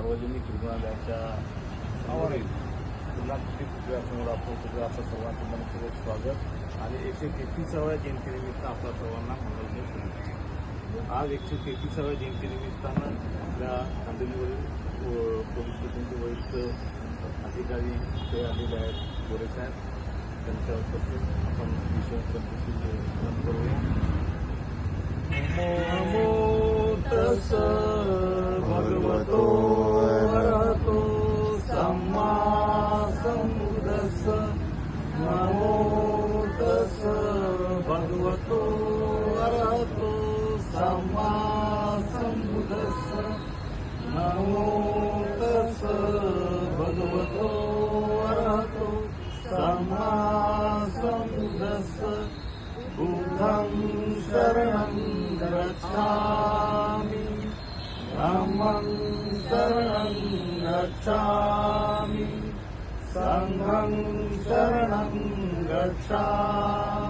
सार्वजनिक रुग्णालयाच्या समोरील पुन्हा पुतळ्यासमोर आपण पुतळा आपलं सर्वांचं मनपूर्वक स्वागत. आणि एकशे तेहतीसाव्या जयंतीनिमित्त आपल्या सर्वांना मनोरंजन शुभेच्छा. आज एकशे तेहतीसाव्या जयंतीनिमित्तानं आपल्या आंधळीवरील पोलीस स्टेशनचे वरिष्ठ अधिकारी ते आलेले आहेत. गोरे साहेब त्यांच्या उपस्थित आपण विषय पद्धतीचे करूया. नमो तस भगवतो सम्मा सम्बुद्धस्स नमो तस भगवतो सम्मा सम्बुद्धस्स बुद्धं शरणं गच्छामि धम्मं शरणं गच्छामि सङ्घं शरणं गच्छामि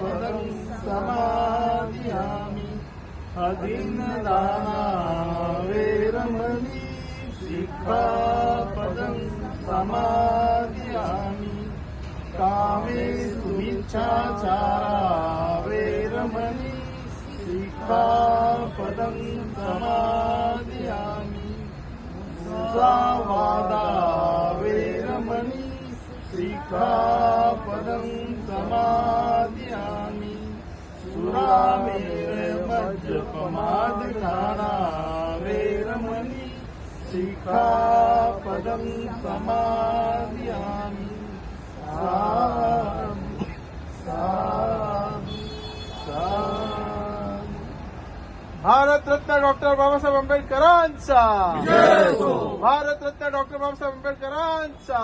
पदं समाधियामि। अधीनदाना वेरमणि समादयामि समाधियामि। कामे सुमिच्छाचारा वेरमणि समादयामि समाधियामि। सिखापदं समादयामि सुरामेर मध्यपमादिधाना वेरमणि सिखापदं समादयामि साधु भारत रत्न डॉक्टर बाबा बाबासाहेब आंबेडकरांचा। भारत रत्न डॉक्टर बाबा बाबासाहेब आंबेडकरांचा।